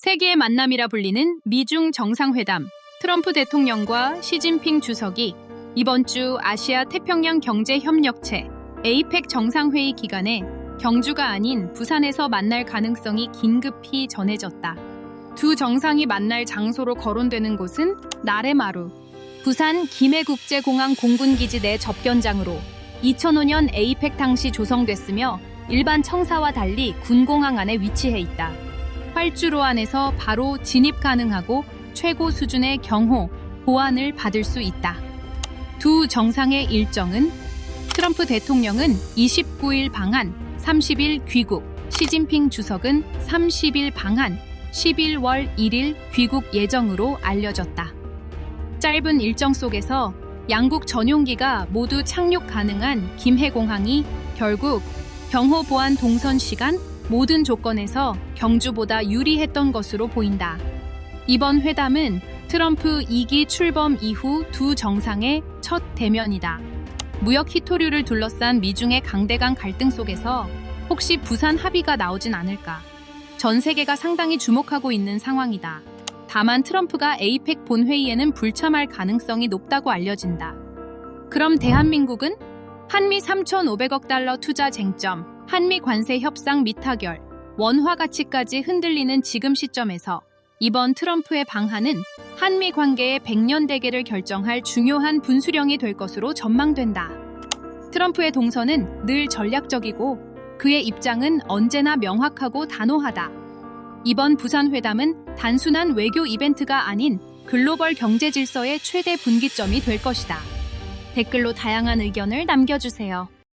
세계의 만남이라 불리는 미중 정상회담. 트럼프 대통령과 시진핑 주석이 이번 주 아시아 태평양 경제 협력체 에이펙 정상회의 기간에 경주가 아닌 부산에서 만날 가능성이 긴급히 전해졌다. 두 정상이 만날 장소로 거론되는 곳은 나레마루, 부산 김해국제공항 공군기지 내 접견장으로 2005년 에이펙 당시 조성됐으며 일반 청사와 달리 군공항 안에 위치해 있다. 활주로 안에서 바로 진입 가능하고 최고 수준의 경호, 보안을 받을 수 있다. 두 정상의 일정은 트럼프 대통령은 29일 방한, 30일 귀국, 시진핑 주석은 30일 방한, 11월 1일 귀국 예정으로 알려졌다. 짧은 일정 속에서 양국 전용기가 모두 착륙 가능한 김해공항이 결국 경호 보안 동선 시간 모든 조건에서 경주보다 유리했던 것으로 보인다. 이번 회담은 트럼프 2기 출범 이후 두 정상의 첫 대면이다. 무역 히토류를 둘러싼 미중의 강대강 갈등 속에서 혹시 부산 합의가 나오진 않을까? 전 세계가 상당히 주목하고 있는 상황이다. 다만 트럼프가 에이펙 본회의에는 불참할 가능성이 높다고 알려진다. 그럼 대한민국은 한미 3,500억 달러 투자 쟁점, 한미 관세 협상 미타결, 원화 가치까지 흔들리는 지금 시점에서 이번 트럼프의 방한은 한미 관계의 100년 대계를 결정할 중요한 분수령이 될 것으로 전망된다. 트럼프의 동선은 늘 전략적이고 그의 입장은 언제나 명확하고 단호하다. 이번 부산 회담은 단순한 외교 이벤트가 아닌 글로벌 경제 질서의 최대 분기점이 될 것이다. 댓글로 다양한 의견을 남겨주세요.